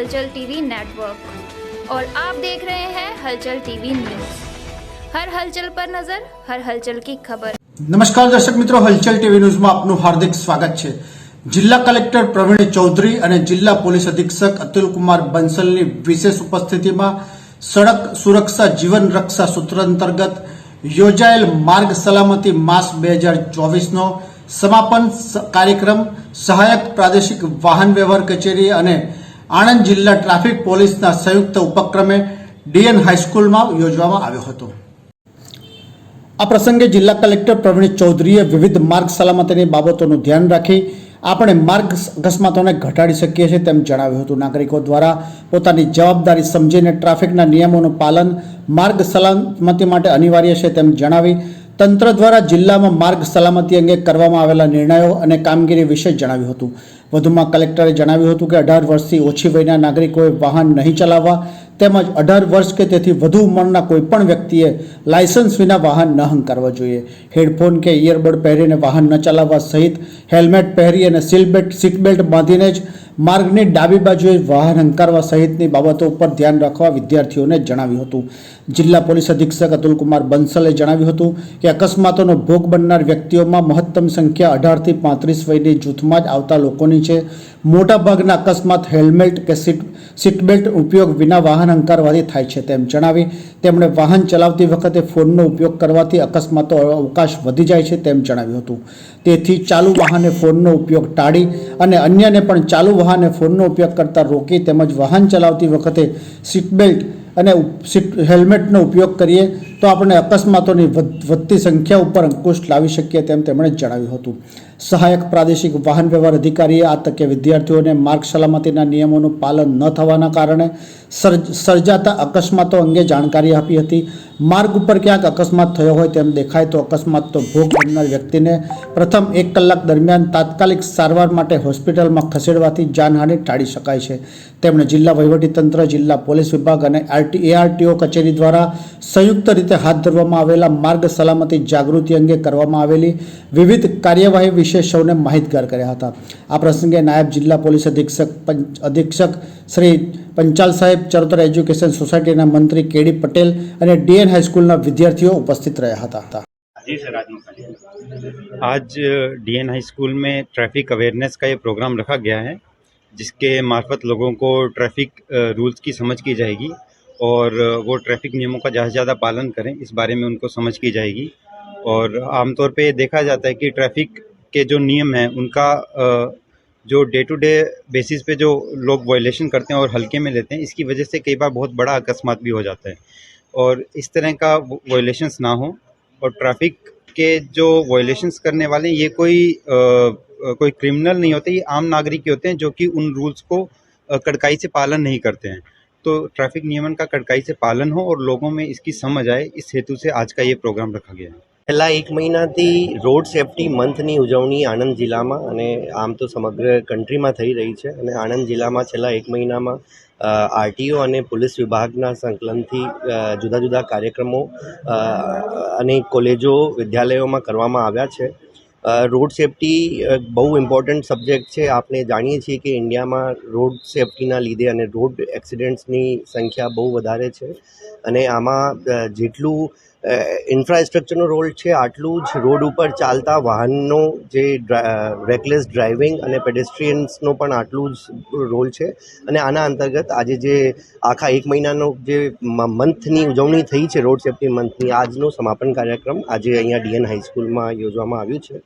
हलचल TV network और आप देख रहे हैं हलचल टीवी न्यूज हर हलचल पर नजर हर हलचल की खबर નમસ્કાર દર્શક મિત્રો હલચલ ટીવી ન્યૂઝમાં આપનું હાર્દિક સ્વાગત છે જિલ્લા કલેક્ટર પ્રવીણ ચૌધરી અને જિલ્લા પોલીસ અધિક્ષક અતુલકુમાર બંસલની વિશેષ ઉપસ્થિતિમાં સડક સુરક્ષા જીવન રક્ષા સૂત્ર અંતર્ગત યોજાયેલ માર્ગ સલામતી માસ બે હજાર ચોવીસનો સમાપન સ- કાર્યક્રમ સહાયક પ્રાદેશિક વાહન વ્યવહાર કચેરી અને આણંદ જિલ્લા ટ્રાફિક પોલીસના સંયુક્ત ઉપક્રમે ડીએન હાઈસ્કૂલમાં યોજવામાં આવ્યો હતો. આ પ્રસંગે જિલ્લા કલેક્ટર પ્રવીણ ચૌધરીએ વિવિધ માર્ગ સલામતીની બાબતોનું ધ્યાન રાખી આપણે માર્ગ અકસ્માતોને ઘટાડી શકીએ છીએ તેમ જણાવ્યું હતું. નાગરિકો દ્વારા પોતાની જવાબદારી સમજીને ટ્રાફિકના નિયમોનું પાલન માર્ગ સલામતી માટે અનિવાર્ય છે તેમ જણાવી તંત્ર દ્વારા જિલ્લામાં માર્ગ સલામતી અંગે કરવામાં આવેલા નિર્ણયો અને કામગીરી વિશે જણાવ્યું હતું. વધુમાં કલેક્ટરે જણાવ્યું હતું કે અઢાર વર્ષથી ઓછી વયના નાગરિકોએ વાહન નહીં ચલાવવા તેમજ અઢાર વર્ષ કે તેથી વધુ ઉંમરના કોઈપણ વ્યક્તિએ લાયસન્સ વિના વાહન ન હંકારવા જોઈએ. હેડફોન કે ઇયરબડ પહેરીને વાહન ન ચલાવવા સહિત હેલ્મેટ પહેરી અને સીલબેલ્ટ સીટ બેલ્ટ બાંધીને જ માર્ગની ડાબી બાજુએ વાહન હંકારવા સહિતની બાબતો ઉપર ધ્યાન રાખવા વિદ્યાર્થીઓને જણાવ્યું હતું. જિલ્લા પોલીસ અધિક્ષક અતુલકુમાર બંસલે જણાવ્યું હતું કે અકસ્માતોનો ભોગ બનનાર વ્યક્તિઓમાં મહત્તમ સંખ્યા અઢારથી પાંત્રીસ વયની જૂથમાં જ આવતા લોકોની છે. મોટાભાગના અકસ્માત હેલ્મેટ કે સીટ સીટ બેલ્ટ ઉપયોગ વિના વાહન હંકારવાથી થાય છે તેમ જણાવી તેમણે વાહન ચલાવતી વખતે ફોનનો ઉપયોગ કરવાથી અકસ્માતો અવકાશ વધી જાય છે તેમ જણાવ્યું હતું. તેથી ચાલુ વાહને ફોનનો ઉપયોગ ટાળી અને અન્યને પણ ચાલુ વાહને ફોનનો ઉપયોગ કરતાં રોકી તેમજ વાહન ચલાવતી વખતે સીટ બેલ્ટ અને હેલ્મેટનો ઉપયોગ કરીએ તો આપણે અકસ્માતોની વધ- વધતી સંખ્યા ઉપર અંકુશ લાવી શકીએ તેમ તેમણે જણાવ્યું હતું. સહાયક પ્રાદેશિક વાહન વ્યવહાર અધિકારીએ આ તકે વિદ્યાર્થીઓને માર્ગ સલામતીના નિયમોનું પાલન ન થવાના કારણે સર્જ, સર્જાતા અકસ્માતો અંગે જાણકારી આપી હતી. માર્ગ ઉપર ક્યાંક અકસ્માત થયો હોય તેમ દેખાય તો અકસ્માત તો ભોગ બનનાર વ્યક્તિને પ્રથમ એક કલાક દરમિયાન તાત્કાલિક સારવાર માટે હોસ્પિટલમાં ખસેડવાથી જાનહાનિ ટાળી શકાય છે. તેમણે જિલ્લા વહીવટીતંત્ર, જિલ્લા પોલીસ વિભાગ અને આરટી, એઆરટીઓ કચેરી દ્વારા સંયુક્ત રીતે હાથ ધરવામાં આવેલા માર્ગ સલામતી જાગૃતિ અંગે કરવામાં આવેલી વિવિધ કાર્યવાહી વિશે સૌને માહિતગાર કર્યા હતા. આ પ્રસંગે નાયબ જિલ્લા પોલીસ અધિક્ષક પંચ અધિક્ષક શ્રી પંચાલ સાહેબ ચરોતર એજ્યુકેશન સોસાયટીના મંત્રી કેડી પટેલ અને ડીએન હાઈસ્કૂલના વિદ્યાર્થીઓ ઉપસ્થિત રહ્યા હતા जी सर आज मौका दिया आज डीएन हाई स्कूल में ट्रैफिक अवेयरनेस का ये प्रोग्राम रखा गया है जिसके मार्फत लोगों को ट्रैफिक रूल्स की समझ की जाएगी और वो ट्रैफिक नियमों का ज़्यादा से ज़्यादा पालन करें इस बारे में उनको समझ की जाएगी और आमतौर पे देखा जाता है कि ट्रैफिक के जो नियम हैं उनका अ, जो डे टू डे बेसिस पे जो लोग वायलेशन करते हैं और हल्के में लेते हैं इसकी वजह से कई बार बहुत बड़ा अकस्मात भी हो जाता है और इस तरह का वायलेशंस ना हो। और ट्रैफ़िक के जो वायलेशंस करने वाले ये कोई अ, कोई क्रिमिनल नहीं होते ये आम नागरिक होते हैं जो कि उन रूल्स को कड़काई से पालन नहीं करते हैं। तो ट्रैफ़िक नियमन का कड़काई से पालन हो और लोगों में इसकी समझ आए इस हेतु से आज का ये प्रोग्राम रखा गया है। છેલ્લા એક મહિનાથી રોડ સેફટી મંથની ઉજવણી આણંદ જિલ્લામાં અને આમ તો સમગ્ર કન્ટ્રીમાં થઈ રહી છે અને આણંદ જિલ્લામાં છેલ્લા એક મહિનામાં આરટીઓ અને પોલીસ વિભાગના સંકલનથી જુદા જુદા કાર્યક્રમો અને કોલેજો, વિદ્યાલયોમાં કરવામાં આવ્યા છે. રોડ સેફટી બહુ ઇમ્પોર્ટન્ટ સબ્જેક્ટ છે. આપણે જાણીએ છીએ કે ઇન્ડિયામાં રોડ સેફટીના લીધે અને રોડ એક્સિડન્ટ્સની સંખ્યા બહુ વધારે છે અને આમાં જેટલું ઇન્ફ્રાસ્ટ્રક્ચરનો રોલ છે, આટલું જ રોડ ઉપર ચાલતા વાહનનો જે રેકલેસ ડ્રાઇવિંગ અને પેડેસ્ટ્રિયન્સનો પણ આટલું જ રોલ છે. અને આના અંતર્ગત આજે જે આખા એક મહિનાનો જે મંથની ઉજવણી થઈ છે રોડ સેફટી મંથની આજનો સમાપન કાર્યક્રમ આજે અહીંયા ડીએન હાઈસ્કૂલમાં યોજવામાં આવ્યું છે.